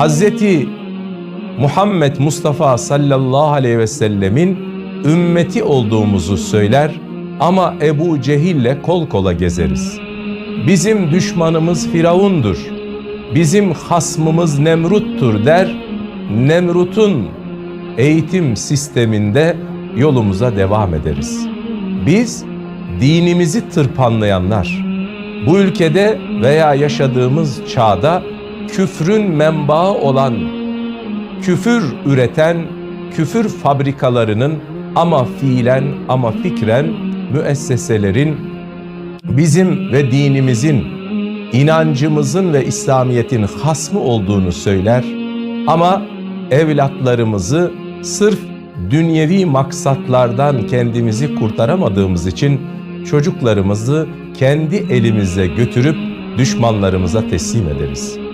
Hazreti Muhammed Mustafa sallallahu aleyhi ve sellemin ümmeti olduğumuzu söyler ama Ebu Cehil'le kol kola gezeriz. Bizim düşmanımız Firavundur. Bizim hasmımız Nemrut'tur der. Nemrut'un eğitim sisteminde yolumuza devam ederiz. Biz dinimizi tırpanlayanlar, bu ülkede veya yaşadığımız çağda küfrün menbaı olan, küfür üreten, küfür fabrikalarının ama fiilen ama fikren müesseselerin bizim ve dinimizin, inancımızın ve İslamiyet'in hasmı olduğunu söyler ama evlatlarımızı sırf dünyevi maksatlardan kendimizi kurtaramadığımız için çocuklarımızı kendi elimize götürüp düşmanlarımıza teslim ederiz.